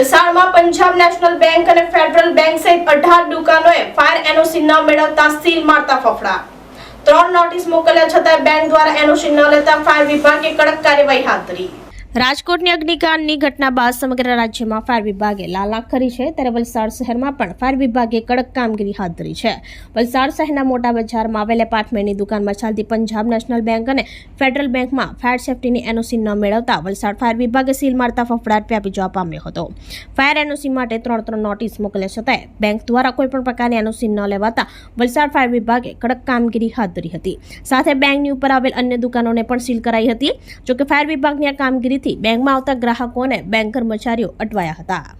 વલસાડમાં Punjab National Bank અને Federal Bank સહિત અઢાર દુકાનોએ ફાયર એનઓસી ન મેળવતા સીલ મારતા ફફડા. ત્રણ નોટિસ મોકલ્યા છતાં બેંક દ્વારા એનઓસી ન લેતા ફાયર વિભાગે કડક કાર્યવાહી હાથ ધરી. રાજકોટની અગ્નિકાંડની ઘટના બાદ સમગ્ર રાજ્યમાં ફાયર વિભાગે લાલાક કરી છે. ત્યારે વલસાડ શહેરમાં પણ ફાયર વિભાગે કડક કામગીરી હાથ ધરી છે. વલસાડ શહેરના મોટા બજારમાં આવેલ એપાર્ટમેન્ટની દુકાનમાં ચાલતી પંજાબ નેશનલ બેંક અને ફેડરલ બેંકમાં ફાયર સેફટીની એનઓસી ન મેળવતા વલસાડ ફાયર વિભાગે સીલ મારતા ફફડાટ વ્યાપી જવા પામ્યો હતો. ફાયર એનઓસી માટે ત્રણ ત્રણ નોટિસ મોકલ્યા છતાંય બેંક દ્વારા કોઈપણ પ્રકારની એનઓસી ન લેવાતા વલસાડ ફાયર વિભાગે કડક કામગીરી હાથ ધરી હતી. સાથે બેંકની ઉપર આવેલ અન્ય દુકાનોને પણ સીલ કરાઈ હતી. જોકે ફાયર વિભાગની આ કામગીરીથી બેંકમાં આવતા ગ્રાહકો અને બેંક કર્મચારીઓ અટવાયા હતા.